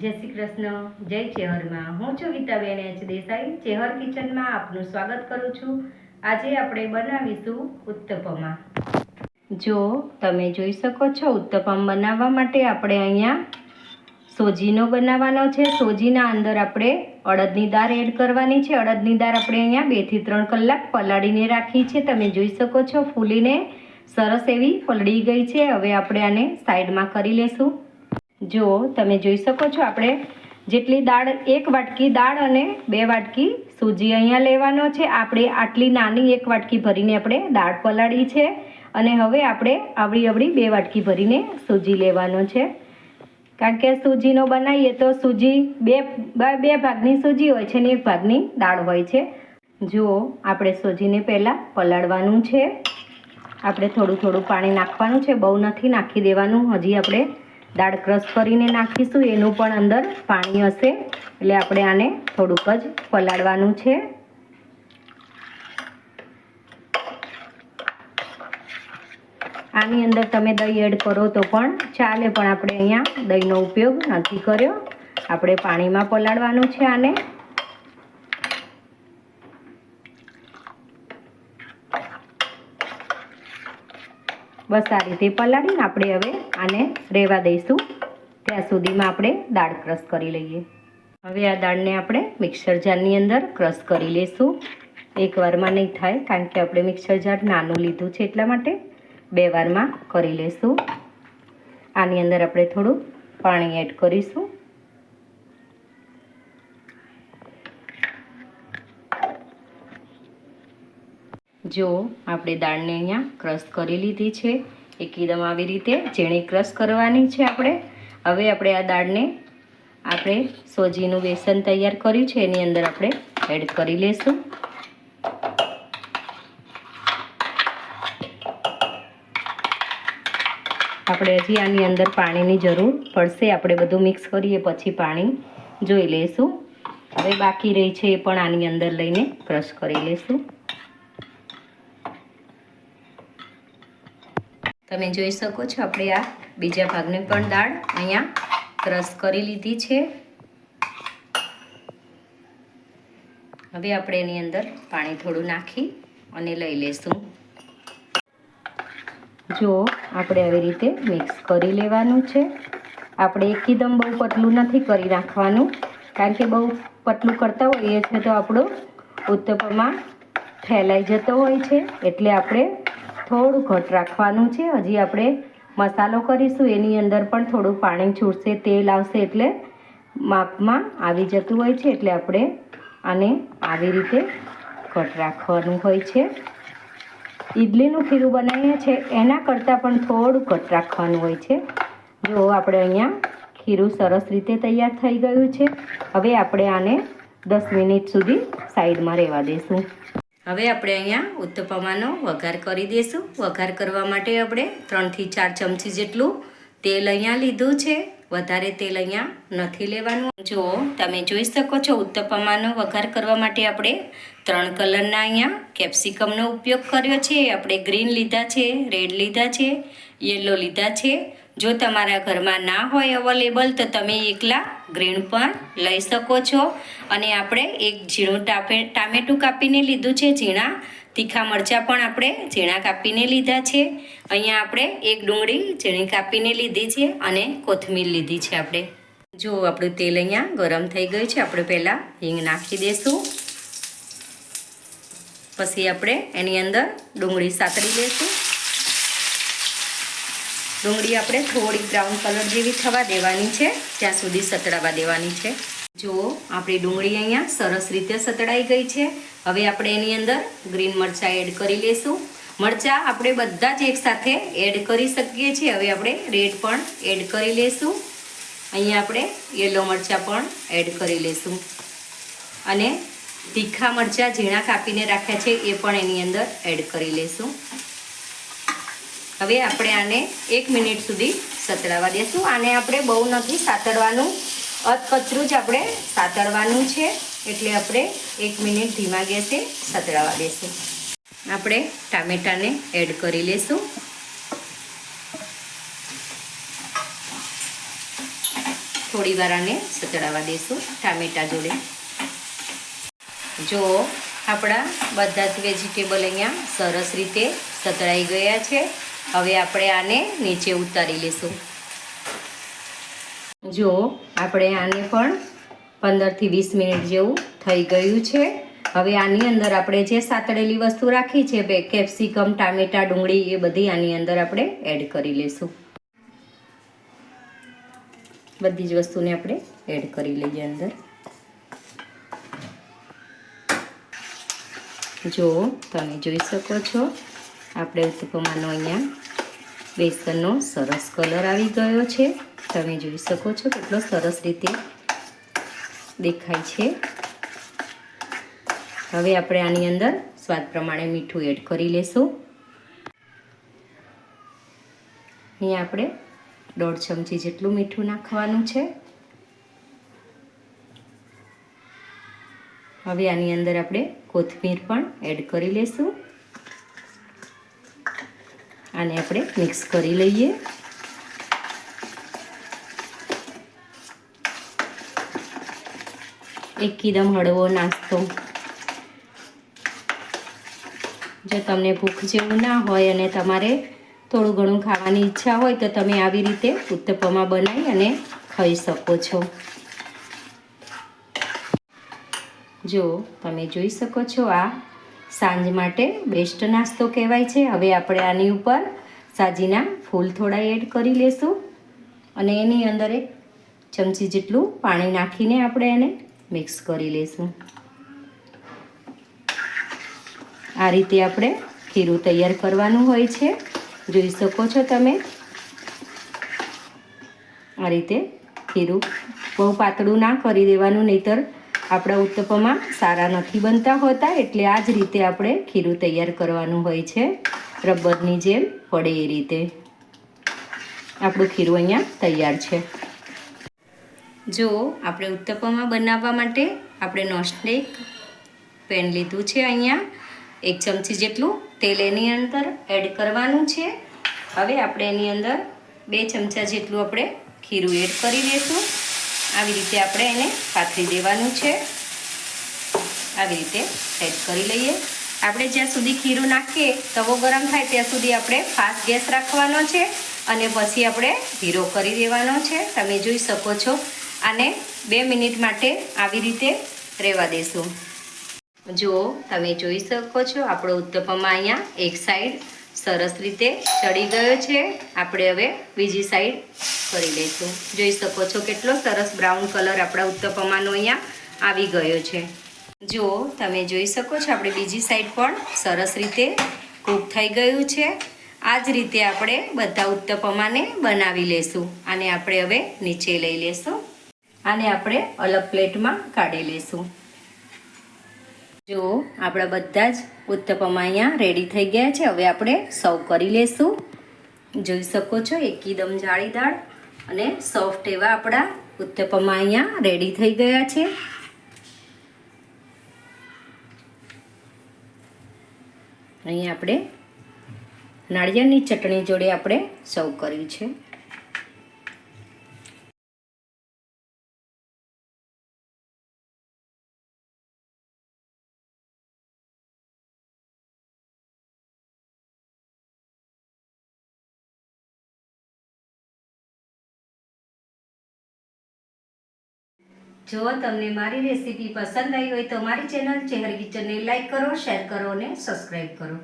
જય શ્રી કૃષ્ણ, જય ચેહરમાં. હું છું ગીતાબેન એચ દેસાઈ. ચેહર કિચનમાં આપનું સ્વાગત કરું છું. આજે આપણે બનાવીશું ઉત્તપમા. જો તમે જોઈ શકો છો, ઉત્તપમ બનાવવા માટે આપણે અહીંયા સોજીનો બનાવવાનો છે. સોજીના અંદર આપણે અડદની દાળ એડ કરવાની છે. અડદની દાળ આપણે અહીંયા બેથી ત્રણ કલાક પલાળીને રાખી છે. તમે જોઈ શકો છો, ફૂલીને સરસ એવી પલળી ગઈ છે. હવે આપણે આને સાઈડમાં કરી લેશું. જો તમે જોઈ શકો છો, આપણે જેટલી દાળ, એક વાટકી દાળ અને બે વાટકી સૂજી અહીંયા લેવાનો છે. આપણે આટલી નાની એક વાટકી ભરીને આપણે દાળ પલાળી છે અને હવે આપણે આવડી આવડી બે વાટકી ભરીને સૂજી લેવાનો છે. કારણ કે સૂજીનો બનાવીએ તો સૂજી બે બે ભાગની સૂજી હોય છે ને એક ભાગની દાળ હોય છે. જુઓ આપણે સૂજીને પહેલાં પલાળવાનું છે. આપણે થોડું થોડું પાણી નાખવાનું છે. બહુ નથી નાખી દેવાનું. હજી આપણે દાળ ક્રશ કરીને નાખીશું, એનું પણ અંદર પાણી હશે. એટલે આપણે આને થોડુંક જ પલાળવાનું છે. આની અંદર તમે દહીં એડ કરો તો પણ ચાલે, પણ આપણે અહીંયા દહીંનો ઉપયોગ નથી કર્યો. આપણે પાણીમાં પલાળવાનું છે આને. બસ આ રીતે પલાળીને આપણે હવે આને રહેવા દઈશું. ત્યાં સુધીમાં આપણે દાળ ક્રશ કરી લઈએ. હવે આ દાળને આપણે મિક્સર જારની અંદર ક્રશ કરી લઈશું એકવારમાં નહીં થાય, કારણ કે આપણે મિક્સર જાર નાનું લીધું છે એટલા માટે બે વારમાં કરી લઈશું આની અંદર આપણે થોડું પાણી એડ કરીશું. જો આપણે દાળને અહીંયા ક્રશ કરી લીધી છે એકદમ આવી રીતે ઝીણી ક્રશ કરવાની છે આપણે. હવે આપણે આ દાળને આપણે સોજીનું બેસન તૈયાર કર્યું છે, એની અંદર આપણે એડ કરી લઈશું આપણે હજી આની અંદર પાણીની જરૂર પડશે, આપણે બધું મિક્સ કરીએ પછી પાણી જોઈ લઈશું હવે બાકી રહી છે એ પણ આની અંદર લઈને ક્રશ કરી લઈશું તમે જોઈ શકો છો, આપણે આ બીજા ભાગની પણ દાળ અહીંયા ક્રશ કરી લીધી છે. હવે આપણે એની અંદર પાણી થોડું નાખી અને લઈ લઈશું જો, આપણે આવી રીતે મિક્સ કરી લેવાનું છે. આપણે એકદમ બહુ પતલું નથી કરી નાખવાનું, કારણ કે બહુ પતલું કરતા હોઈએ છીએ તો આપણું ઉત્તપમાં ફેલાઈ જતો હોય છે, એટલે આપણે થોડું ઘટ રાખવાનું છે. હજી આપણે મસાલો કરીશું. એની અંદર પણ થોડું પાણી છૂટશે, તેલ આવશે એટલે માપમાં આવી જતું હોય છે એટલે આપણે આને આવી રીતે ઘટ રાખવાનું હોય છે. ઈડલીનું ખીરું બનાવીએ છીએ એના કરતાં પણ થોડું ઘટ રાખવાનું હોય છે. જો આપણે અહીંયા ખીરું સરસ રીતે તૈયાર થઈ ગયું છે. હવે આપણે આને દસ મિનિટ સુધી સાઈડમાં રહેવા દઈશું હવે આપણે અહીંયા ઉત્તપમાનો વઘાર કરી દઈશું. વઘાર કરવા માટે આપણે ત્રણથી ચાર ચમચી જેટલું તેલ અહીંયા લીધું છે. વધારે તેલ અહીંયા નથી લેવાનું. જો તમે જોઈ શકો છો, ઉત્તપમાનો વઘાર કરવા માટે આપણે ત્રણ કલરના અહીંયા કેપ્સિકમનો ઉપયોગ કર્યો છે. આપણે ગ્રીન લીધા છે, રેડ લીધા છે, યલો લીધા છે જો તમારા ઘરમાં ના હોય અવેલેબલ તો તમે એકલા ગ્રીન પણ લઈ શકો છો. અને આપણે એક ઝીણું ટાપે ટામેટું કાપીને લીધું છે, ઝીણા. તીખા મરચાં પણ આપણે ઝીણા કાપીને લીધા છે. અહીંયા આપણે એક ડુંગળી ઝીણી કાપીને લીધી છે અને કોથમીર લીધી છે આપણે. જો આપણું તેલ અહીંયા ગરમ થઈ ગયું છે, આપણે પહેલાં હિંગ નાખી દઈશું પછી આપણે એની અંદર ડુંગળી સાતરી લઈશું ડુંગળી આપણે થોડી બ્રાઉન કલર જેવી થવા દેવાની છે, ત્યાં સુધી સતડાવા દેવાની છે. જો આપણી ડુંગળી અહીંયા સરસ રીતે સતડાઈ ગઈ છે, હવે આપણે એની અંદર ગ્રીન મરચાં એડ કરી લઈશું મરચાં આપણે બધા જ એકસાથે એડ કરી શકીએ છીએ, હવે આપણે રેડ પણ એડ કરી લઈશું અહીંયા આપણે યલો મરચાં પણ એડ કરી લઈશું અને તીખા મરચાં ઝીણા કાપીને રાખ્યા છે, એ પણ એની અંદર એડ કરી લઈશું હવે આપણે આને એક મિનિટ સુધી સતળાવા દેશું. આને આપણે બહુ નથી સાતડવાનું અધકચરું જ આપણે સાતડવાનું છે. એટલે આપણે એક મિનિટ ધીમા ગેસે સતળાવા દેશું. આપણે ટામેટાને એડ કરી લેશું. થોડી વાર આને સતળાવા દેશું ટામેટા જોડે. જો આપણા બધા જ વેજીટેબલ અહીંયા સરસ રીતે સતળાઈ ગયા છે. હવે આપણે આને નીચે ઉતારી લઈશું જો, આપણે આને પણ પંદરથી વીસ મિનિટ જેવું થઈ ગયું છે. હવે આની અંદર આપણે જે સાતળેલી વસ્તુ રાખી છે, બે કેપ્સિકમ, ટામેટા, ડુંગળી, એ બધી આની અંદર આપણે એડ કરી લઈશું બધી જ વસ્તુને આપણે એડ કરી લઈએ અંદર. જો, તમે જોઈ શકો છો. આપણે ઉત્તપમાનો અહીંયા. બેસનનો સરસ કલર આવી ગયો છે. તમે જોઈ શકો છો કેટલો સરસ રીતે દેખાય છે. હવે આપણે આની અંદર સ્વાદ પ્રમાણે મીઠું એડ કરી લેશું. અહીંયા આપણે દોઢ ચમચી જેટલું મીઠું નાખવાનું છે. હવે આની અંદર આપણે કોથમીર પણ એડ કરી લેશું. આને આપણે મિક્સ કરી લઈએ. એકદમ હળવો નાસ્તો. જો તમને ભૂખ જેવું ના હોય અને તમારે થોડું ઘણું ખાવાની ઈચ્છા હોય તો તમે આવી રીતે ઉત્તપમાં બનાવી અને ખાઈ શકો છો. જો તમે જોઈ શકો છો આ સાંજ માટે બેસ્ટ નાસ્તો કહેવાય છે. હવે આપણે આની ઉપર સાજીના ફૂલ થોડા એડ કરી લેશું અને એની અંદર એક ચમચી જેટલું પાણી નાખીને આપણે એને મિક્સ કરી લઈશું આ રીતે આપણે ખીરું તૈયાર કરવાનું હોય છે. જોઈ શકો છો તમે. આ રીતે ખીરું બહુ પાતળું ના કરી દેવાનું, નહીતર આપણા ઉત્તપમાં સારા નથી બનતા હોતા, એટલે આ જ રીતે આપણે ખીરું તૈયાર કરવાનું હોય છે, રબરની જેમ પડે એ રીતે. આપણું ખીરું અહીંયા તૈયાર છે. જો આપણે ઉત્તપમાં બનાવવા માટે આપણે નોસ્ટેક પેન લીધું છે અહીંયા. એક ચમચી જેટલું તેલ એની અંદર એડ કરવાનું છે. હવે આપણે એની અંદર બે ચમચા જેટલું આપણે ખીરું એડ કરી દઈશું આવી રીતે આપણે એને પાથરી દેવાનું છે. આવી રીતે સેટ કરી લઈએ. આપણે જ્યાં સુધી ખીરું નાખીએ, તવો ગરમ થાય ત્યાં સુધી આપણે ફાસ્ટ ગેસ રાખવાનો છે અને પછી આપણે ધીરો કરી દેવાનો છે. તમે જોઈ શકો છો. આને બે મિનિટ માટે આવી રીતે રહેવા દેશું. જો તમે જોઈ શકો છો આપણો ઉત્તપમાં અહીંયા એક સાઈડ સરસ રીતે ચડી ગયો છે. આપણે હવે બીજી સાઈડ કરી લઈશું. જોઈ શકો છો કેટલો સરસ બ્રાઉન કલર આપણા ઉત્તપમાનો અહીંયા આવી ગયો છે. જો તમે જોઈ શકો છો આપણે બીજી સાઈડ પણ સરસ રીતે કૂક થઈ ગયું છે. આ જ રીતે આપણે બધા ઉત્તપમાને બનાવી લેશું. અને આપણે હવે નીચે લઈ લેશું. આને આપણે અલગ પ્લેટમાં કાઢી લેશું. જો, આપણા બધા જ ઉત્તપમ અહીંયા રેડી થઈ ગયા છે. હવે આપણે સર્વ કરી લેશું. જોઈ શકો છો, એકદમ જાળીદાર અને સોફ્ટ એવા આપણા ઉત્તપમ અહીંયા રેડી થઈ ગયા છે. અહીંયા આપણે નાળિયેરની ચટણી જોડે આપણે સર્વ કર્યું છે. જો તમને મારી રેસીપી પસંદ આવી હોય તો મારી ચેનલ ચેહર કિચનને લાઈક કરો, શેર કરો અને સબસ્ક્રાઈબ કરો.